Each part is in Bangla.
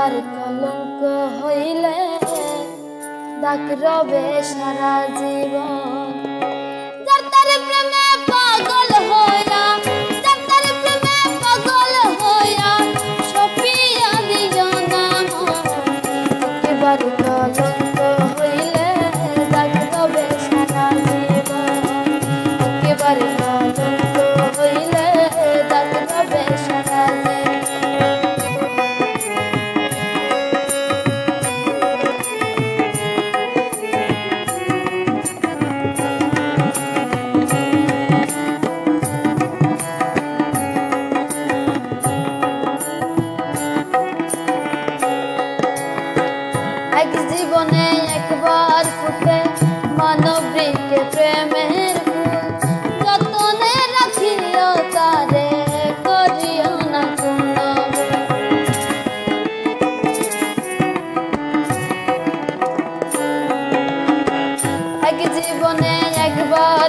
তার কলঙ্ক হইলে ডাকরবে সারা জীবন। জীবনে একবার ফুটে মানবীকে প্রেমের ফুল। যতনে রাখিও তারে করিও না পূর্ণ এক জীবনে একবার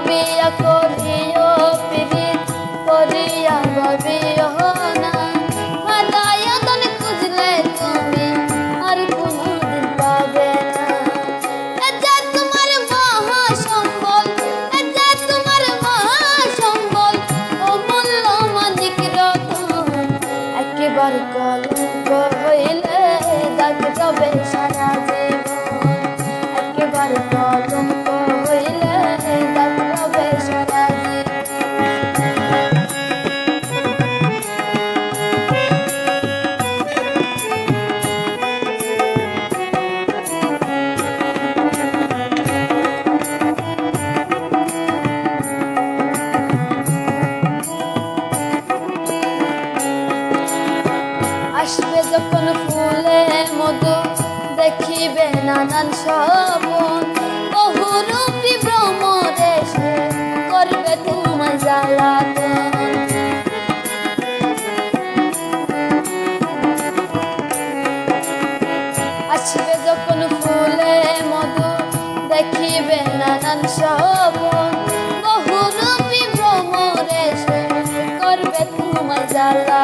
গবিয়া করিও পীড়িত, করিয়া গবিয়া না। হালায়াতন খুঁজলে তুমি আর কোনদিন পাবে না। এটা তোমার মহাসম্বল এটা তোমার মহাসম্বল ও মূল্যমান দিক রতন, একেবারে কল দেখিবে নানান সবন বহুরূপী ব্রহ্ম দেশে করবে তোমার জ্বালাতন আসবে যখন ফুলে মধু, দেখিবে নানান সবন বহুরূপী ব্রহ্ম দেশে করবে তোমার জ্বালা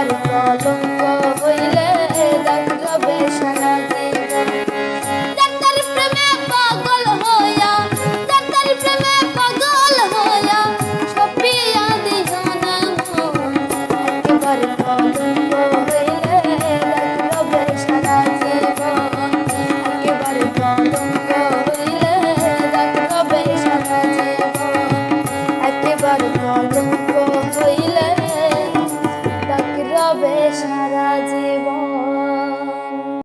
Hare